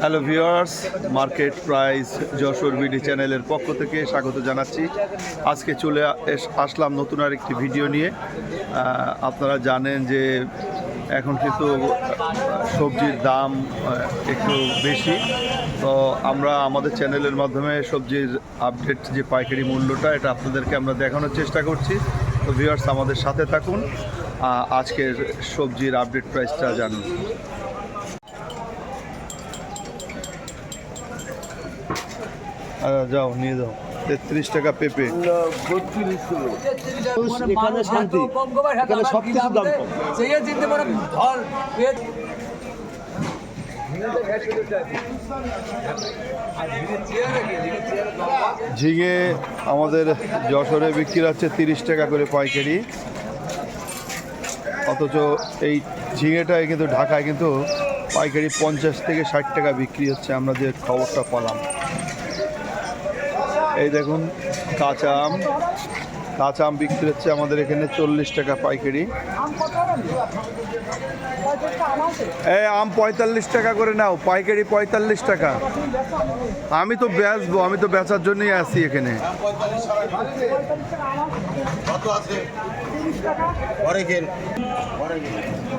Hello viewers market price Jessore BD চ্যানেলের পক্ষ থেকে স্বাগত জানাচ্ছি। আজকে চলে আসলাম নতুন আর একটি ভিডিও নিয়ে আপনারা জানেন যে এখন কিন্তু সবজির দাম একটু বেশি। তো আমরা আমাদের চ্যানেলের মাধ্যমে সবজির আপডেট যে পাইকারি মূল্যটা, এটা আপনাদেরকে আমরা দেখানোর চেষ্টা করছি। তো ভিউয়ার্স আমাদের সাথে থাকুন। আজকের সবজির আপডেট প্রাইসটা জানুন। যাও, নিয়ে যাও। তেত্রিশ টাকা পেঁপে। এখানে শান্তি। এখানে সব কিছু দাম কম। ঝিঙে আমাদের যশোরে বিক্রি হচ্ছে তিরিশ টাকা করে পাইকারি। অথচ এই ঝিঙেটায় কিন্তু ঢাকায় কিন্তু পাইকারি পঞ্চাশ থেকে ষাট টাকা বিক্রি হচ্ছে। আমরা যে খবরটা পেলাম। এই দেখুন, কাঁচা আম। কাঁচা আম বিক্রি হচ্ছে আমাদের এখানে চল্লিশ টাকা পাইকারি। এই আম পঁয়তাল্লিশ টাকা করে নাও, পাইকারি পঁয়তাল্লিশ টাকা। আমি তো বেচবো, আমি তো বেচার জন্যই আছি এখানে।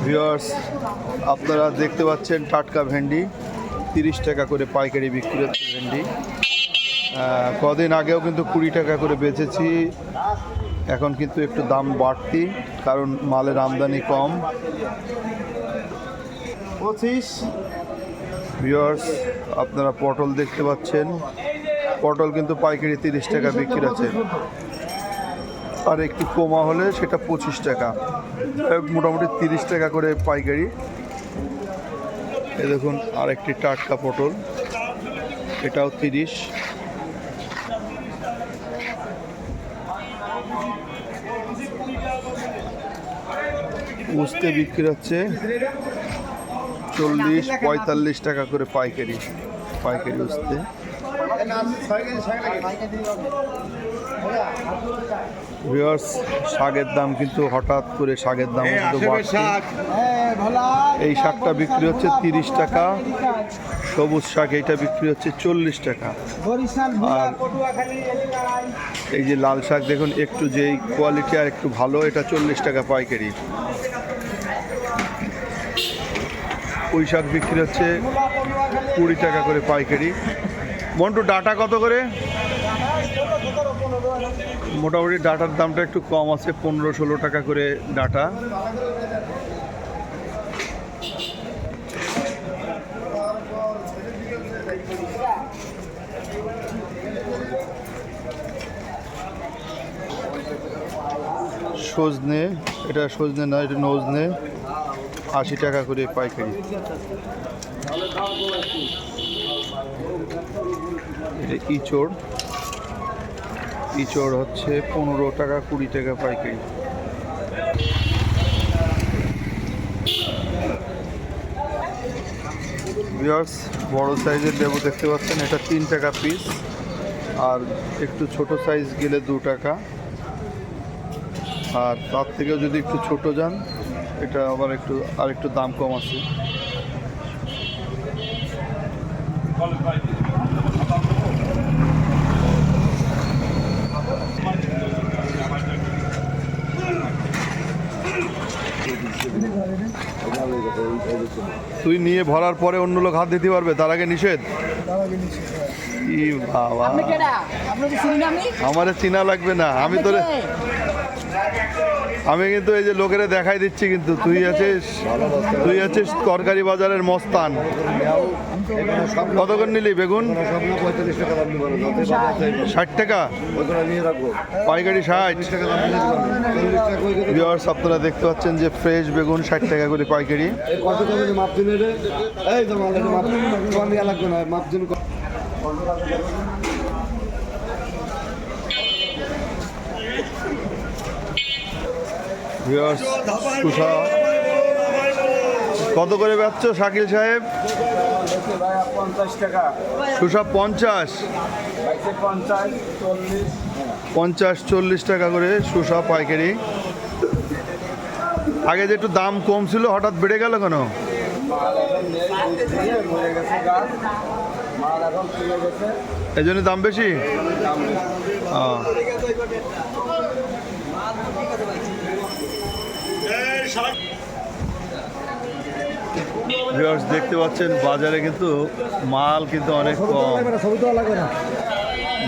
ভিউয়ার্স আপনারা দেখতে পাচ্ছেন টাটকা ভেন্ডি, তিরিশ টাকা করে পাইকারি বিক্রি হচ্ছে ভেন্ডি। কদিন আগেও কিন্তু কুড়ি টাকা করে বেচেছি। এখন কিন্তু একটু দাম বাড়তি, কারণ মালের আমদানি কম। পঁচিশ। ভিউয়ার্স আপনারা পটল দেখতে পাচ্ছেন। পটল কিন্তু পাইকারি তিরিশ টাকা বিক্রি আছে। আর একটু কমা হলে সেটা পঁচিশ টাকা। মোটামুটি তিরিশ টাকা করে পাইকারি। এ দেখুন আর একটি টাটকা পটল। এটাও তিরিশ। উস্তে বিক্রি হচ্ছে চল্লিশ পঁয়তাল্লিশ টাকা করে পাইকারি পাইকারি উস্তে ভিউয়ার্স শাকের দাম কিন্তু হঠাৎ করে শাকের দাম কিন্তু বাড়ছে। এই শাকটা বিক্রি হচ্ছে তিরিশ টাকা। সবুজ শাক এটা বিক্রি হচ্ছে চল্লিশ টাকা। আর এই যে লাল শাক দেখুন একটু যেই কোয়ালিটি আর একটু ভালো এটা চল্লিশ টাকা পাইকারি। পুঁই শাক বিক্রি হচ্ছে কুড়ি টাকা করে পাইকারি। মন্টু ডাটা কত করে? মোটামুটি ডাটার দামটা একটু কম আছে পনেরো ষোলো টাকা করে ডাটা। সজনে, এটা সজনে না এটা নজনে, আশি টাকা করে পাইকারি। এটা ইচড়। ইচড় হচ্ছে পনেরো টাকা কুড়ি টাকা পাইকারি। বিয়ার্স বড় সাইজের লেবু দেখতে পাচ্ছেন, এটা তিন টাকা পিস, আর একটু ছোট সাইজ গেলে দু টাকা। আর তার থেকেও যদি একটু ছোট যান এটা আবার একটু আর একটু দাম কম আছে। তুই নিয়ে ভরার পরে অন্য লোক হাত দিতে পারবে? তার আগে নিষেধ? ই বাবা। আপনি কেডা? আপনাকে চিনি না আমি আমারে চিনা লাগবে না। আমি তোরে আমি কিন্তু এই যে লোকেরা দেখাই দিচ্ছি কিন্তু, তুই আছিস? তুই আছিস তরকারি বাজারের মস্তান। কত করে নিলি বেগুন? ষাট টাকা? পাইকারি ষাট। ভিওয়ার্স আপনারা দেখতে পাচ্ছেন যে ফ্রেশ বেগুন ষাট টাকা করে পাইকারি দিলে রে এই তো মাল মাপ তোমার নিয়ে লাগবে না মাপ দিন ভিওয়ার্স সুসা কত করে বেচছো শাকিল সাহেব? ভাই পঞ্চাশ। পঞ্চাশ, চল্লিশ টাকা করে শসা পাইকারি। আগে যে একটু দাম কম ছিল, হঠাৎ বেড়ে গেল কেন? এই জন্য দাম বেশি দাম বেশি। আহ। ভিউয়ার্স দেখতে পাচ্ছেন বাজারে কিন্তু মাল কিন্তু অনেক কম।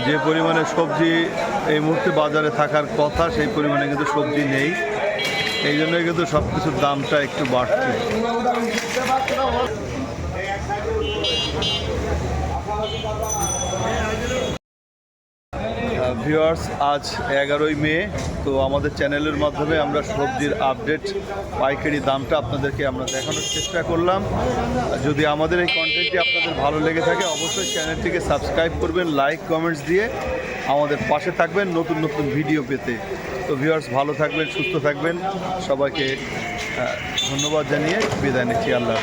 যে পরিমাণে সবজি এই মুহূর্তে বাজারে থাকার কথা সেই পরিমাণে কিন্তু সবজি নেই। এই জন্যই কিন্তু সব কিছুর দামটা একটু বাড়ছে। ভিউয়ার্স আজ এগারোই মে, তো আমাদের চ্যানেলের মাধ্যমে আমরা সবজির আপডেট, পাইকারি দামটা আপনাদেরকে আমরা দেখানোর চেষ্টা করলাম। যদি আমাদের এই কন্টেন্টটি আপনাদের ভালো লেগে থাকে, অবশ্যই চ্যানেলটিকে সাবস্ক্রাইব করবেন লাইক কমেন্টস দিয়ে আমাদের পাশে থাকবেন নতুন নতুন ভিডিও পেতে। তো ভিউয়ার্স ভালো থাকবেন, সুস্থ থাকবেন। সবাইকে ধন্যবাদ জানিয়ে বিদায় নিচ্ছি। আল্লাহ।